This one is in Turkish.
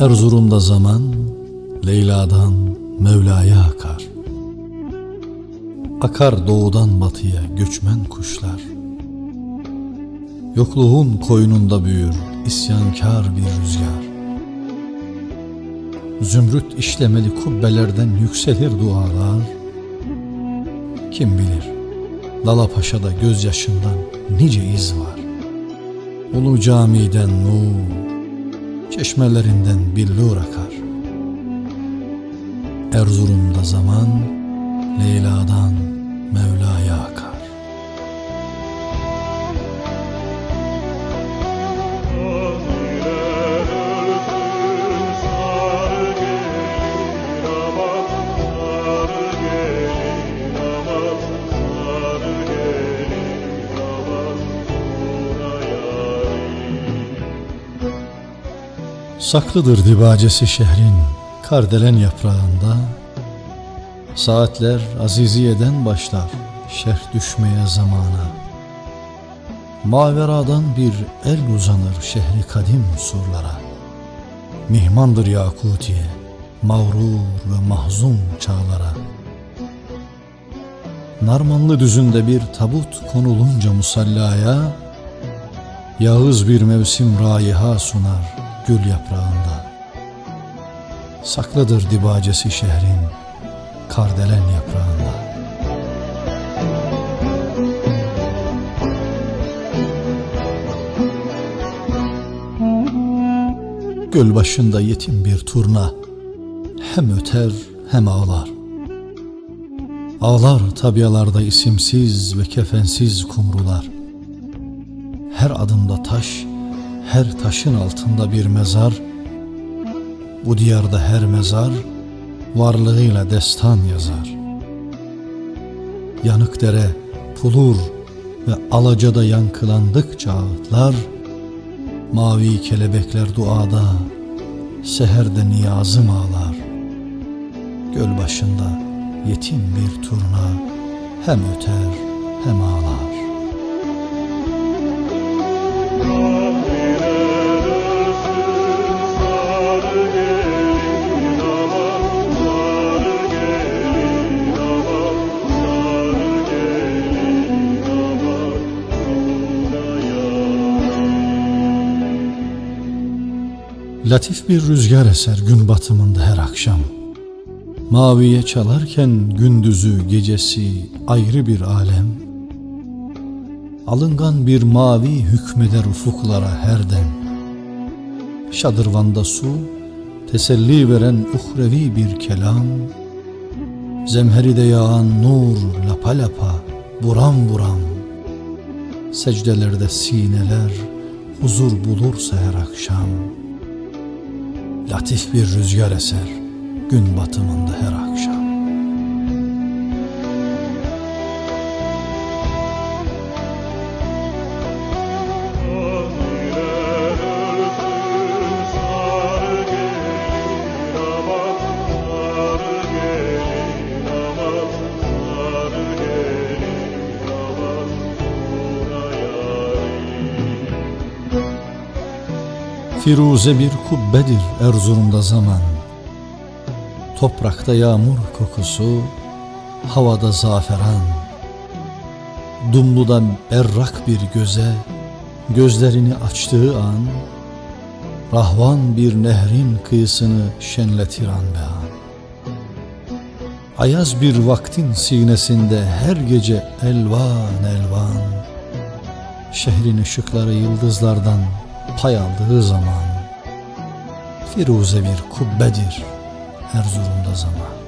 Erzurum'da zaman Leyla'dan Mevla'ya akar. Akar doğudan batıya göçmen kuşlar. Yokluğun koynunda büyür isyankar bir rüzgar. Zümrüt işlemeli kubbelerden yükselir dualar. Kim bilir Lala Paşa'da gözyaşından nice iz var. Ulu camiden nur, çeşmelerinden billur akar. Erzurum'da zaman Leyla'dan Mevla'ya akar. Saklıdır dibacesi şehrin kardelen yaprağında. Saatler Aziziye'den başlar şerh düşmeye zamana. Maveradan bir el uzanır şehri kadim surlara. Mihmandır Yakutiye mağrur ve mahzun çağlara. Narmanlı düzünde bir tabut konulunca musallaya Yağız bir mevsim raiha sunar gül yaprağında. Saklıdır dibacesi şehrin kardelen yaprağında. Göl başında yetim bir turna Hem öter hem ağlar. Ağlar tabialarda isimsiz ve kefensiz kumrular. Her adımda taş, her taşın altında bir mezar Bu diyarda her mezar varlığıyla destan yazar. Yanık dere, pulur ve alacada yankılandıkça ağıtlar Mavi kelebekler duada, seherde niyazım ağlar. Göl başında yetim bir turna hem öter hem ağlar Latif bir rüzgar eser gün batımında her akşam. Maviye çalarken gündüzü gecesi ayrı bir alem. Alıngan bir mavi hükmeder ufuklara her dem. Şadırvanda su, teselli veren uhrevi bir kelam. Zemheride yağan nur lapa lapa, buram buram. Secdelerde sineler huzur bulursa her akşam. Latif bir rüzgar eser gün batımında her akşam. Firuze bir kubbedir Erzurum'da zaman. Toprakta yağmur kokusu, havada zaferan. Dumlu'dan berrak bir göze, gözlerini açtığı an, Rahvan bir nehrin kıyısını şenletir an be an. Ayaz bir vaktin sinesinde her gece elvan elvan, Şehrin ışıkları yıldızlardan pay aldığı zaman Firuze bir kubbedir Erzurum'da zaman